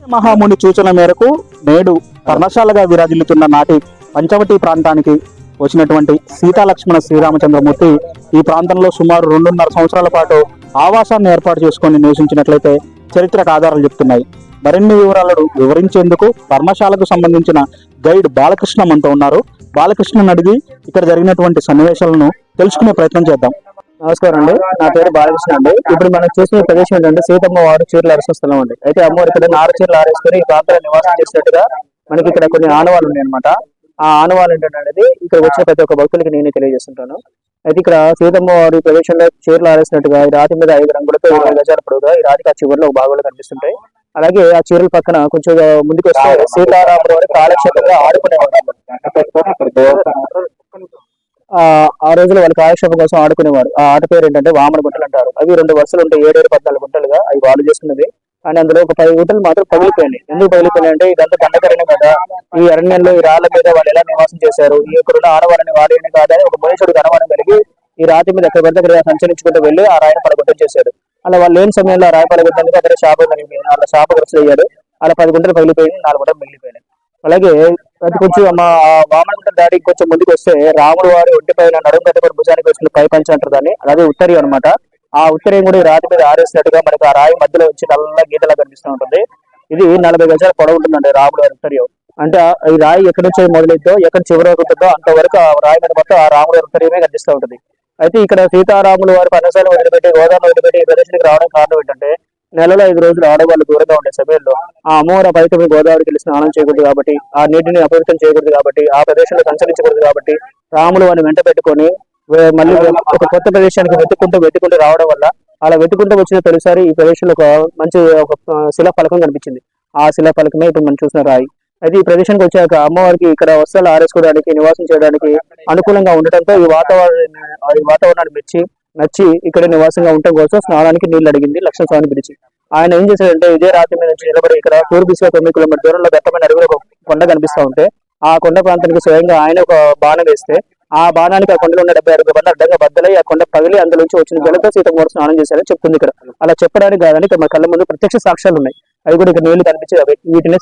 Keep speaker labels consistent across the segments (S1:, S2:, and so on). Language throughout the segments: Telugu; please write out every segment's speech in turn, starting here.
S1: మహాముని సూచన మేరకు నేడు పర్ణశాలగా విరాజిల్లుతున్న నాటి పంచవటి ప్రాంతానికి వచ్చినటువంటి సీతాలక్ష్మణ శ్రీరామచంద్రమూర్తి ఈ ప్రాంతంలో సుమారు రెండున్నర సంవత్సరాల పాటు ఆవాసాన్ని ఏర్పాటు చేసుకొని నివసించినట్లయితే చరిత్రకు ఆధారాలు చెప్తున్నాయి. మరిన్ని వివరాలను వివరించేందుకు పర్ణశాలకు సంబంధించిన గైడ్ బాలకృష్ణ మనతో ఉన్నారు. బాలకృష్ణ అడిగి ఇక్కడ జరిగినటువంటి సన్నివేశాలను తెలుసుకునే ప్రయత్నం చేద్దాం.
S2: నమస్కారం అండి. నా పేరు బాలకృష్ణ అండి. ఇప్పుడు మనం చూసిన ప్రదేశం ఏంటంటే సీతమ్మ వారు చీరలు అరసే స్థలం అండి. అయితే అమ్మవారు ఇక్కడ నారు చీరలు ఆరేసుకొని ఈ ప్రాంతంలో నివాసం చేసినట్టుగా మనకి ఇక్కడ కొన్ని ఆనవాలు ఉన్నాయి అనమాట ఆ ఆనవాలు ఏంటంటే అనేది ఇక్కడ వచ్చిన ప్రతి ఒక్క భక్తులకి నేను తెలియజేస్తుంటాను. అయితే ఇక్కడ సీతమ్మ వారి ప్రదేశంలో చీరలు ఆరేసినట్టుగా ఈ రాతి మీద ఐదు రంగులతో ఇరవై గజాల పొడవుగా ఈ రాతికి ఆ చివరిలో ఒక భాగంలో కనిపిస్తుంటాయి. అలాగే ఆ చీరల పక్కన కొంచెం ముందుకు వస్తే సీతారాముల వారి కాలక్షేత్రంగా ఆడుకునేవాడు ఆ ఆ రోజుల్లో వాళ్ళ కాలక్షేపం కోసం ఆడుకునేవారు. ఆ ఆట పేరు ఏంటంటే వామన గుంటలు అంటారు. అవి రెండు వరుసలు ఉంటాయి ఏడేడు పద్నాలుగు గుంటలుగా అవి వాళ్ళు చేసుకున్నది కానీ అందులో ఒక పది గుంటలు మాత్రం పగిలిపోయినాయి. ఎందుకు పగిలిపోయినాయి అంటే ఇదంతా దండకరణం కదా. ఈ అరణ్యంలో ఈ రాళ్ళ మీద వాళ్ళు ఎలా నివాసం చేశారు? ఈ ఇక్కడున్న ఆడవాళ్ళని వాళ్ళని కాదని ఒక మనుషుడు అనుమానం కలిగి ఈ రాతి మీద ఎక్కడ పడితే అక్కడ సంచరించుకుంటూ వెళ్ళి ఆ రాయిని పడగొట్టం చేశారు. అలా వాళ్ళు లేని సమయంలో ఆ రాయి పడగొట్టడానికి అక్కడ శాపం కలిగింది అలా శాపగ్రస్తులు అయ్యారు అలా పది గుంటలు పగిలిపోయింది నాలుగు గుంటలు మిగిలిపోయినాయి. అలాగే కొంచెం మా వామనగుంట దాడి కొంచెం ముందుకు వస్తే రాముడు వారి ఒంటి పైన నడుము కట్టుకొని భుజానికి వచ్చిన పై అంటారు దాన్ని. అలాగే ఉత్తరి అన్నమాట. ఆ ఉత్తరీయం కూడా రాతి మీద ఆరేసినట్టుగా మనకి ఆ రాయి మధ్యలో వచ్చి నల్ల గీతలా కనిపిస్తూ ఉంటుంది. ఇది నలభై గజాల పొడవు ఉంటుందండి రాముడు వారి ఉత్తరీయం. అంటే ఈ రాయి ఎక్కడి నుంచి మొదలైద్దో ఎక్కడ చివరి వరకు ఉంటుందో అంతవరకు ఆ రాయి మీద మొత్తం ఆ రాముడు వారి ఉత్తరీయమే కనిపిస్తూ ఉంటుంది. అయితే ఇక్కడ సీతారాములు వారి పనసాలు వదిలిపెట్టి గోదావరి వదిలిపెట్టి ఈ ప్రదేశానికి రావడం కారణం ఏంటంటే నెలలో ఐదు రోజులు ఆడవాళ్ళు దూరంగా ఉండే సమయంలో ఆ అమ్మవారి పైకి గోదావరికి వెళ్ళి స్నానం చేయకూడదు కాబట్టి ఆ నీటిని అపవిత్రం చేయకూడదు కాబట్టి ఆ ప్రదేశంలో సంచరించకూడదు కాబట్టి రాములు వారిని వెంట పెట్టుకొని మళ్ళీ ఒక కొత్త ప్రదేశానికి వెతుక్కుంటూ వెతుకుంటూ రావడం వల్ల అలా వెతుకుంటూ వచ్చిన తొలిసారి ఈ ప్రదేశంలో ఒక మంచి ఒక శిలా ఫలకం కనిపించింది. ఆ శిలా ఫలకమే ఇప్పుడు మనం చూసిన రాయి. అయితే ఈ ప్రదేశానికి వచ్చాక అమ్మవారికి ఇక్కడ వస్త్రాలు ఆరేసుకోవడానికి నివాసం చేయడానికి అనుకూలంగా ఉండటంతో ఈ వాతావరణాన్ని ఈ వాతావరణాన్ని మెచ్చి నచ్చి ఇక్కడ నివాసంగా ఉండటం కోసం స్నానానికి నీళ్ళు అడిగింది లక్ష్మణ స్వామిని పిలిచి ఆయన ఏం చేశాడంటే ఇదే రాత్రి మీద నుంచి నిలబడి ఇక్కడ తూర్పు దిశగా తొమ్మిది కిలోమీటర్ దూరంలో దట్టమైన అడుగులో ఒక కొండ కనిపిస్తా ఉంటే ఆ కొండ ప్రాంతానికి స్వయంగా ఆయన ఒక బాణం వేస్తే ఆ బాణానికి ఆ కొండలో ఉన్న డెబ్బై అడుగు బండ అడ్డంగా బద్దలై ఆ కొండ పగిలి అందులోంచి వచ్చిన జలతో సీతమ్మ స్నానం చేశారని చెప్తుంది ఇక్కడ. అలా చెప్పడానికి కాదని ఇక్కడ మన కళ్ళ ముందు ప్రత్యక్ష సాక్ష్యాలు ఉన్నాయి. అవి కూడా ఇక్కడ నీళ్ళు కనిపించే అవి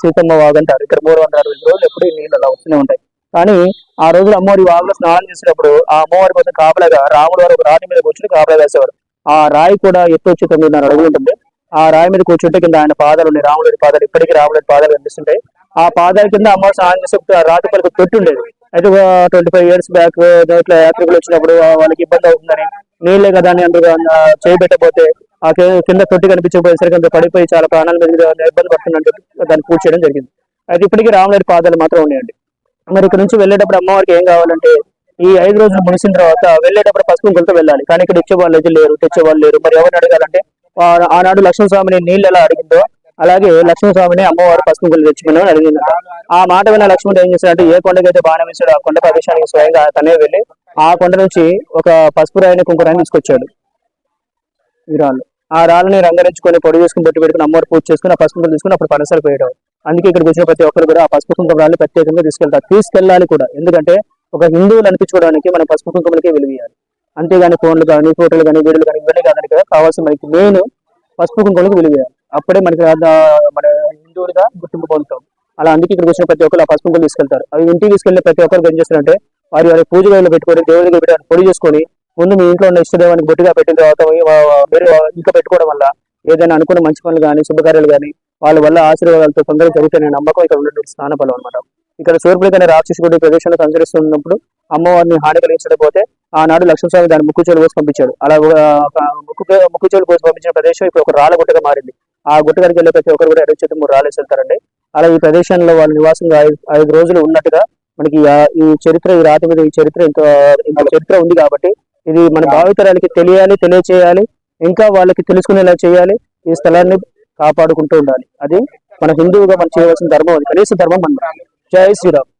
S2: సీతమ్మ వాగంటారు ఇక్కడ మూడు వందల అరవై రోజులు ఎప్పుడు నీళ్ళు అలా వస్తూనే ఉంటాయి. కానీ ఆ రోజులు అమ్మవారి వాగులో స్నానం చేసినప్పుడు ఆ అమ్మవారి కోసం కాపలాగా రాముడు వారు ఒక రాతి మీద కూర్చుని కాపలా వేసేవారు. ఆ రాయి కూడా ఎత్తు వచ్చి తొమ్మిదిన్నర అడుగులు ఉంటుంది. ఆ రాయి మీద కూర్చుంటే కింద ఆయన పాదాలు ఉన్నాయి. రాముడి పాదాలు ఇప్పటికీ రాముడి పాదాలు కనిపిస్తుంటాయి ఆ పాదాల కింద అమ్మవారు స్నానం చేసే రాతి పలుకు పెట్టి ఉండేది. అయితే ట్వంటీ ఫైవ్ ఇయర్స్ బ్యాక్ ఇట్లా యాత్రికులు వచ్చినప్పుడు వాళ్ళకి ఇబ్బంది అవుతుందని నీళ్ళే కదా అని అందులో చేయబెట్టబోతే ఆ కింద తొట్టి కనిపించకపోయేసరికి అంత పడిపోయి చాలా ప్రాణాల మీద ఇబ్బంది పడుతుందని దాన్ని పూర్తి చేయడం జరిగింది. అయితే ఇప్పటికీ రాముడి పాదాలు మాత్రం ఉన్నాయండి. మరి ఇక్కడ నుంచి వెళ్ళేటప్పుడు అమ్మవారికి ఏం కావాలంటే ఈ ఐదు రోజులు ముగిసిన తర్వాత వెళ్ళేటప్పుడు పసుపు కుంకులతో వెళ్ళాలి. కానీ ఇక్కడ ఇచ్చేవాళ్ళు అయితే లేరు తెచ్చేవాళ్ళు లేరు. మరి ఎవరిని అడగాలంటే ఆ- ఆనాడు లక్ష్మణస్వామిని నీళ్ళు ఎలా అడిగిందో అలాగే లక్ష్మణస్వామిని అమ్మవారు పసుపు తెచ్చుకుని అడిగిందంట ఆ మాట విన్న లక్ష్మణుడు ఏం చేశాడంటే ఏ కొండకైతే బాణం వేసాడు ఆ కొండ ప్రదేశానికి స్వయంగా తనే వెళ్ళి ఆ కొండ నుంచి ఒక పసుపు రాయిని కుంకురాన్ని తీసుకొచ్చాడు. ఈ రాళ్ళు. ఆ రాళ్ళని రంగరించుకొని పొడి చేసుకుని బొట్టు పెట్టుకుని అమ్మవారు పూజ చేసుకుని ఆ పసుపు తీసుకుని అప్పుడు పనసలు పోయడం అందుకే ఇక్కడికి వచ్చిన ప్రతి ఒక్కరు కూడా ఆ పసుపు కుంకుమరాలు ప్రత్యేకంగా తీసుకెళ్తారు. తీసుకెళ్ళాలి కూడా. ఎందుకంటే ఒక హిందువులు అనిపించుకోవడానికి మనం పసుపు కుంకుమలకే విలువీయాలి అంతేగాని ఫోన్లు కానీ ఫోటోలు కానీ వీడియోలు కానీ ఇవన్నీ కాదని కదా కావాల్సిన మనకి మెయిన్ పసుపు కుంకుమలకు విలువేయాలి అప్పుడే మనకి మన హిందువులుగా గుర్తింపు పొందుతాం. అలా అందుకే ఇక్కడికి వచ్చిన ప్రతి ఒక్కరు ఆ పసుపు కుంకుమలు తీసుకెళ్తారు. అవి ఇంటికి తీసుకెళ్ళి ప్రతి ఒక్కరికి ఏం చేస్తారంటే వారి వారి పూజ గదిలో పెట్టుకొని దేవుడి దగ్గర పెట్టి పొడి చేసుకొని ముందు మీ ఇంట్లో ఉన్న ఇష్టదేవానికి బొట్టుగా పెట్టిన తర్వాత మీరు ఇంకా పెట్టుకోవడం వల్ల ఏదైనా అనుకున్న మంచి పనులు కానీ శుభకార్యాలు కానీ వాళ్ళ వల్ల ఆశీర్వాదాలతో తొందరగా జరుగుతాయనే నమ్మకం ఇక్కడ ఉన్నటువంటి స్థాన బలం అనమాట ఇక్కడ సూర్యుడి అనే రాక్షసుడు ఈ ప్రదేశంలో సంచరిస్తున్నప్పుడు అమ్మవారిని హాని కలిగించకపోతే ఆనాడు లక్ష్మణస్వామి దాని ముక్కు చెవులు కోసి పంపించాడు. అలా ముక్కు ముక్కు చెవులు కోసి పంపించిన ప్రదేశం ఇప్పుడు ఒక రాళ్ళ గుట్టగా మారింది. ఆ గుట్ట దగ్గరికి వెళ్ళే ప్రతి ఒక్కరు కూడా ఎడవ చేతి మూడు రాళ్ళేసి వెళ్తారండి. అలా ఈ ప్రదేశంలో వాళ్ళ నివాసంగా ఐదు ఐదు రోజులు ఉన్నట్టుగా మనకి ఈ చరిత్ర ఈ రాతి మీద ఈ చరిత్ర ఇంత ఇంత చరిత్ర ఉంది కాబట్టి ఇది మన భావితరాలకి తెలియాలి తెలియచేయాలి. ఇంకా వాళ్ళకి తెలుసుకునేలా చేయాలి ఈ స్థలాన్ని కాపాడుకుంటూ ఉండాలి. అది మన హిందువుగా మనం చేయవలసిన ధర్మం అది. కనీస ధర్మం మనం. జై శ్రీరామ్.